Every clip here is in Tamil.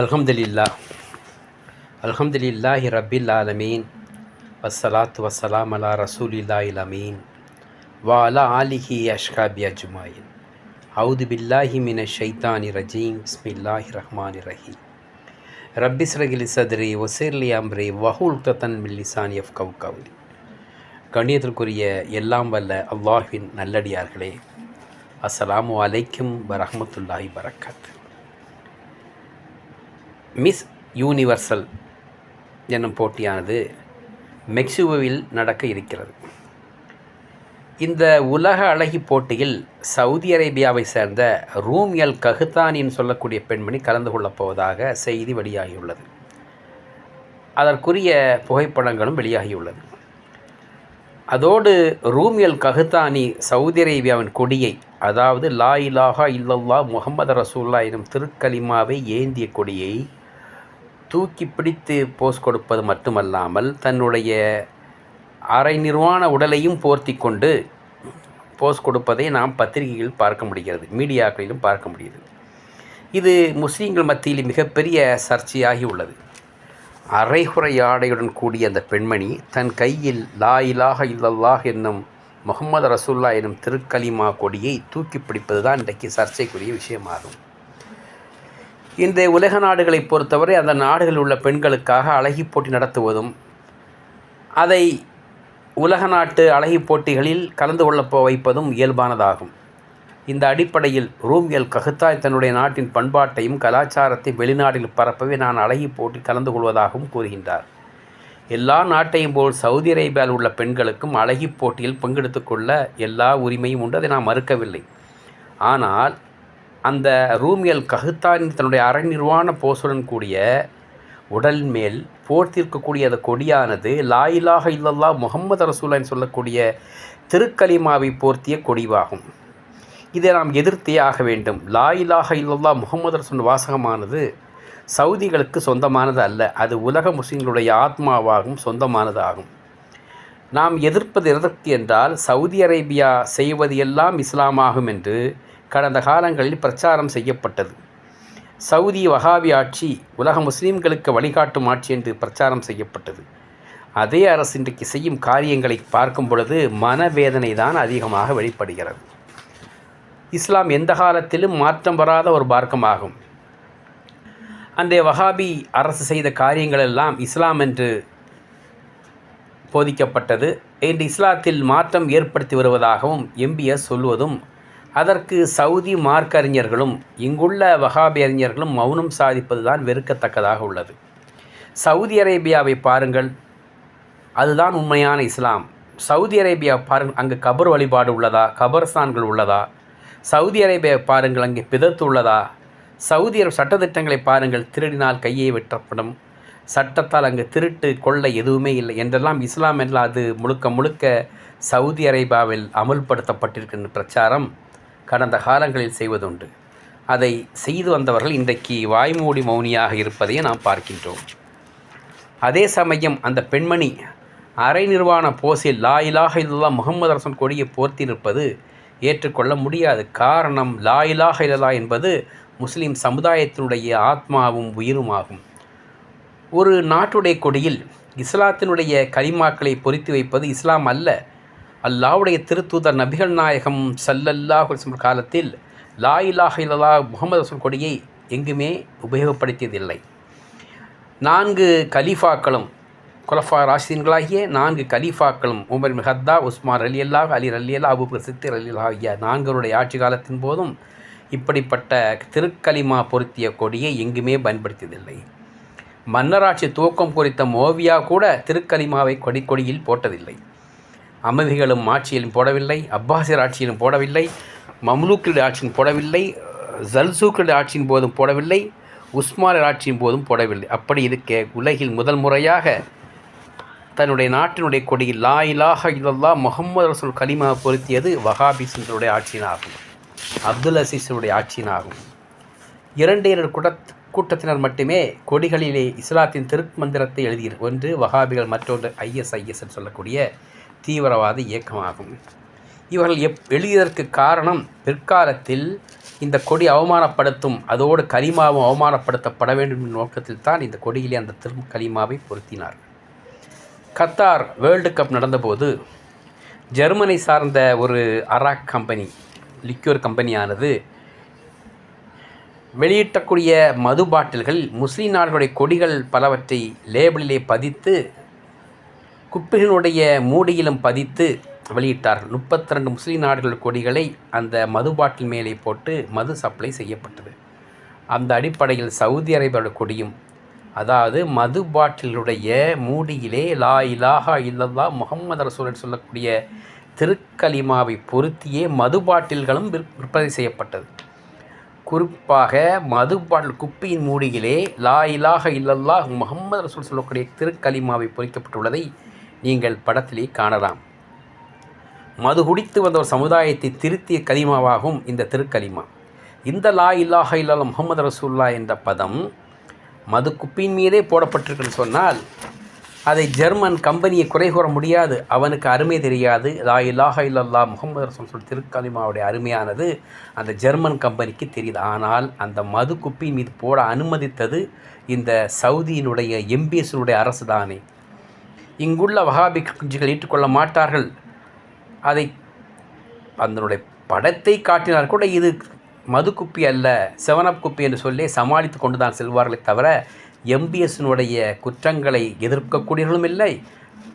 அல்ஹம்துலில்லா அல்ஹம்துலில்லாஹி ரப்பில் ஆலமீன் வஸ்ஸலாத்து வஸ்ஸலாம் அலா ரசூலில்லாஹில் அமீன் வா அலா ஆலிஹி அஷ்காபி அஜ்மாயின் அவுது பில்லாஹி மின ஷைத்தானி ரஜீம் பிஸ்மில்லாஹி ரஹ்மானி ரஹீம் ரப்பிஸ்ரகிலி சத்ரி ஒசேர்லி அம்ரி வஹூல் தத்தன் மில்லிசான் எஃப் கவு கவுலி கண்ணியத்திற்குரிய எல்லாம் வல்ல அல்லாஹ்வின் நல்லடியார்களே அஸ்ஸலாமு அலைக்கும் வரஹ்மத்துல்லாஹி வரகாத்து மிஸ் யூனிவர்சல் என்னும் போட்டியானது மெக்சிகோவில் நடக்க இருக்கிறது. இந்த உலக அழகி போட்டியில் சவுதி அரேபியாவை சேர்ந்த ரூம் எல் கஹுத்தானின்னு சொல்லக்கூடிய பெண்மணி கலந்து கொள்ளப் போவதாக செய்தி வெளியாகியுள்ளது. அதற்குரிய புகைப்படங்களும் வெளியாகியுள்ளது. அதோடு ரூம் எல் கஹுத்தானி சவுதி அரேபியாவின் கொடியை அதாவது லா இலாஹா இல்லல்லா முகமது ரசூல்லா எனும் திருக்கலிமாவை ஏந்திய கொடியை தூக்கி பிடித்து போஸ் கொடுப்பது மட்டுமல்லாமல் தன்னுடைய அரை நிர்வாண உடலையும் போர்த்தி கொண்டு போஸ் கொடுப்பதை நாம் பத்திரிகையில் பார்க்க முடிகிறது மீடியாக்களிலும் பார்க்க முடியுது இது முஸ்லீம்கள் மத்தியில் மிகப்பெரிய சர்ச்சையாகி உள்ளது. அரைகுறை ஆடையுடன் கூடிய அந்த பெண்மணி தன் கையில் லா இலாக இல்லல்லாஹ் என்னும் முகமது ரசூல்லா எனும் திருக்கலிமா கொடியை தூக்கி பிடிப்பது தான் இன்றைக்கு சர்ச்சைக்குரிய விஷயமாகும். இந்த உலக நாடுகளை பொறுத்தவரை அந்த நாடுகளில் உள்ள பெண்களுக்காக அழகி போட்டி நடத்துவதும் அதை உலக நாட்டு அழகி போட்டிகளில் கலந்து கொள்ள வைப்பதும் இயல்பானதாகும். இந்த அடிப்படையில் ரூமியல் ககுத்தாய் தன்னுடைய நாட்டின் பண்பாட்டையும் கலாச்சாரத்தை வெளிநாட்டில் பரப்பவே நான் அழகி போட்டி கலந்து கொள்வதாகவும் கூறுகின்றார். எல்லா நாட்டையும் போல் சவுதி அரேபியாவில் உள்ள பெண்களுக்கும் அழகி போட்டியில் பங்கெடுத்து கொள்ள எல்லா உரிமையும் உண்டு அதை நான் மறுக்கவில்லை. ஆனால் அந்த ரூமியல் ககுத்தாரின் தன்னுடைய அரை நிர்வாண போசுடன் கூடிய உடல் மேல் போர்த்திருக்கக்கூடிய அந்த கொடியானது லாயிலாக இல்லல்லா முகமது ரசூலான்னு சொல்லக்கூடிய திருக்கலிமாவை போர்த்திய கொடிவாகும். இதை நாம் எதிர்த்தே ஆக வேண்டும். லாயிலாக இல்லல்லா முகமது ரசூல் வாசகமானது சவுதிகளுக்கு சொந்தமானது அல்ல. அது உலக முஸ்லிம்களுடைய ஆத்மாவாகும் சொந்தமானது ஆகும் நாம் எதிர்ப்பது எதற்கு என்றால் சவுதி அரேபியா செய்வது எல்லாம் இஸ்லாமாகும் என்று கடந்த காலங்களில் பிரச்சாரம் செய்யப்பட்டது. சவுதி வகாபி ஆட்சி உலக முஸ்லீம்களுக்கு வழிகாட்டும் ஆட்சி என்று பிரச்சாரம் செய்யப்பட்டது. அதே அரசு இன்றைக்கு செய்யும் காரியங்களை பார்க்கும் பொழுது மனவேதனை தான் அதிகமாக வெளிப்படுகிறது. இஸ்லாம் எந்த காலத்திலும் மாற்றம் வராத ஒரு மார்க்கமாகும். அன்றைய வகாபி அரசு செய்த காரியங்கள் எல்லாம் இஸ்லாம் என்று போதிக்கப்பட்டது. இன்று இஸ்லாத்தில் மாற்றம் ஏற்படுத்தி வருவதாகவும் எம்பிஎஸ் சொல்வதும் அதற்கு சவுதி மார்க்கறிஞர்களும் இங்குள்ள வகாபி அறிஞர்களும் மௌனம் சாதிப்பது தான் வெறுக்கத்தக்கதாக உள்ளது. சவுதி அரேபியாவை பாருங்கள். அதுதான் உண்மையான இஸ்லாம். சவுதி அரேபியா பாருங்கள். அங்கு கபர் வழிபாடு உள்ளதா? கபர்ஸ்தான்கள் உள்ளதா? சவுதி அரேபியா பாருங்கள். அங்கே பிதத்து உள்ளதா? சவுதி அரேபிய சட்டத்திட்டங்களை பாருங்கள். திருடினால் கையை வெட்டப்படும். சட்டத்தால் அங்கு திருட்டு கொள்ளை எதுவுமே இல்லை. என்றெல்லாம் இஸ்லாம் எல்லாம் அது முழுக்க முழுக்க சவுதி அரேபியாவில் அமுல்படுத்தப்பட்டிருக்கின்ற பிரச்சாரம். கடந்த காலங்களில் செய்வதுண்டு. அதை செய்து வந்தவர்கள் இன்றைக்கு வாய்மூடி மௌனியாக இருப்பதையும் நாம் பார்க்கின்றோம். அதே சமயம் அந்த பெண்மணி அரை நிர்வாண போஸில் லா இலாக இல்லா முகமது அரசன் கொடியை போர்த்தி நிற்பது ஏற்றுக்கொள்ள முடியாது. காரணம் லா இலாக இல்லலா என்பது முஸ்லீம் சமுதாயத்தினுடைய ஆத்மாவும் உயிருமாகும். ஒரு நாட்டுடைய கொடியில் இஸ்லாத்தினுடைய கரிமாக்களை பொறித்து வைப்பது இஸ்லாம் அல்ல. அல்லாவுடைய திருத்தூதர் நபிகள் நாயகம் சல்லல்லாஹ் காலத்தில் லா இலாஹ இல்லா முகமது ரசூல் கொடியை எங்குமே உபயோகப்படுத்தியதில்லை. நான்கு கலீஃபாக்களும் குலஃபா ராஷின்களாகிய நான்கு கலீஃபாக்களும் உமர் ஹத்தா உஸ்மான் அலி அல்லாஹ் அலி அலி அல்லா அபு சித்திர் அலி ஆகிய நான்கருடைய ஆட்சி காலத்தின் போதும் இப்படிப்பட்ட திருக்கலிமா பொருத்திய கொடியை எங்குமே பயன்படுத்தியதில்லை. மன்னராட்சி துவக்கம் குறித்த மோவியா கூட திருக்கலிமாவை கொடி கொடியில் போட்டதில்லை. அமதிகளும் ஆட்சியிலும் போடவில்லை அப்பாசியர் ஆட்சியிலும் போடவில்லை மம்லூக்களுடைய ஆட்சியும் போடவில்லை ஜல்சூக்களுடைய ஆட்சியின் போதும் போடவில்லை உஸ்மானியர் ஆட்சியின் போதும் போடவில்லை. அப்படி இருக்க உலகில் முதல் முறையாக தன்னுடைய நாட்டினுடைய கொடியில் லா இலாஹ இல்லல்லா முகமது ரசூல் கலிமா பொருத்தியது வஹாபிசனுடைய ஆட்சியினாகும் அப்துல் அசீஸுடைய ஆட்சியினாகும். இரண்டு இரண்டு கூட்ட கூட்டத்தினர் மட்டுமே கொடிகளிலே இஸ்லாத்தின் திருமந்திரத்தை எழுதியர். ஒன்று வஹாபிகள் மற்றொன்று ஐஎஸ்ஐஎஸ் என்று சொல்லக்கூடிய தீவிரவாத இயக்கமாகும். இவர்கள் எப் எழுதியதற்கு காரணம் பிற்காலத்தில் இந்த கொடி அவமானப்படுத்தும் அதோடு கலிமாவும் அவமானப்படுத்தப்பட வேண்டும் என்ற நோக்கத்தில் தான் இந்த கொடியிலே அந்த திரும்ப கலிமாவை பொருத்தினார். கத்தார் வேர்ல்டு கப் நடந்தபோது ஜெர்மனை சார்ந்த ஒரு அராக் கம்பெனி லிக்யூர் கம்பெனியானது வெளியிட்டக்கூடிய மது பாட்டில்கள் முஸ்லீம் நாடுகளுடைய கொடிகள் பலவற்றை லேபிளிலே பதித்து குப்பிகளுடைய மூடியிலும் பதித்து வெளியிட்டார்கள். முப்பத்தி ரெண்டு முஸ்லீம் நாடுகள் கொடிகளை அந்த மது பாட்டில் மேலே போட்டு மது சப்ளை செய்யப்பட்டது. அந்த அடிப்படையில் சவுதி அரேபியாவோட கொடியும் அதாவது மது பாட்டிலுடைய மூடியிலே லா இலாஹா இல்லல்லா முகமது ரசூலன் சொல்லக்கூடிய திருக்கலிமாவை பொருத்தியே மது பாட்டில்களும் விற்பனை செய்யப்பட்டது. குறிப்பாக மது பாட்டில் குப்பியின் மூடியிலே லா இலாக இல்லல்லா முகமது ரசூல் சொல்லக்கூடிய திருக்கலிமாவை பொறிக்கப்பட்டுள்ளதை நீங்கள் படத்திலே காணலாம். மது குடித்து வந்த ஒரு சமுதாயத்தை திருத்திய கலிமாவாகும் இந்த திருக்கலிமா இந்த லா இல்லாஹ இல்லாத முகமது ரசூல்லா என்ற பதம் மது குப்பின் மீதே போடப்பட்டிருக்குன்னு சொன்னால் அதை ஜெர்மன் கம்பெனியை குறை கூற முடியாது. அவனுக்கு அருமை தெரியாது. லா இல்லாஹ இல்லல்லா முகமது ரசூல் சொல் திருக்கலிமாவுடைய அருமையானது அந்த ஜெர்மன் கம்பெனிக்கு தெரியுது. ஆனால் அந்த மது குப்பின் மீது போட அனுமதித்தது இந்த சவுதியினுடைய எம்பிஎஸ்னுடைய அரசு தானே இங்குள்ள வகாபி குஞ்சுகள் ஏற்றுக்கொள்ள மாட்டார்கள். அதை அதனுடைய படத்தை காட்டினால் கூட இது மது குப்பி அல்ல செவனப் குப்பி என்று சொல்லி சமாளித்து கொண்டு தான் செல்வார்களே தவிர எம்பிஎஸ்னுடைய குற்றங்களை எதிர்க்கக்கூடியவர்களும் இல்லை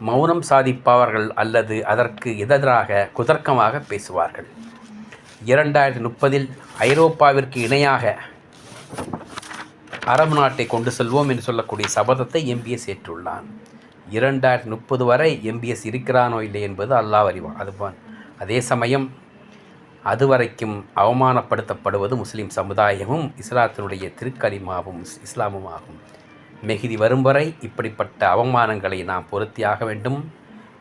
மௌனம் சாதிப்பவர்கள் அல்லது அதற்கு எதிராக குதர்க்கமாக பேசுவார்கள். இரண்டாயிரத்தி முப்பதில் ஐரோப்பாவிற்கு இணையாக அரபு நாட்டை கொண்டு செல்வோம் என்று சொல்லக்கூடிய சபதத்தை எம்பிஎஸ் ஏற்றுள்ளான். இரண்டாயிரத்தி முப்பது வரை எம்பிஎஸ் இருக்கிறானோ இல்லை என்பது அல்லாஹ் அறிவான். அதுவான் அதே சமயம் அதுவரைக்கும் அவமானப்படுத்தப்படுவது முஸ்லீம் சமுதாயமும் இஸ்லாத்தினுடைய திருக்கலிமாவும் இஸ்லாமும் ஆகும் மெகிதி வரும் வரை இப்படிப்பட்ட அவமானங்களை நாம் பொருத்தியாக வேண்டும்.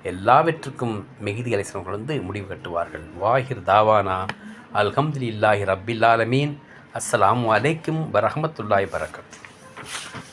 எல்லாவற்றுக்கும் மெகிதி அலிஸ்லாம் வந்து முடிவு கட்டுவார்கள். வாஹிர் தாவானா. அல்ஹம்துலில்லாஹி ரப்பில் ஆலமீன். அஸ்ஸலாமு அலைக்கும் வரஹமத்துல்லாய் வரகத்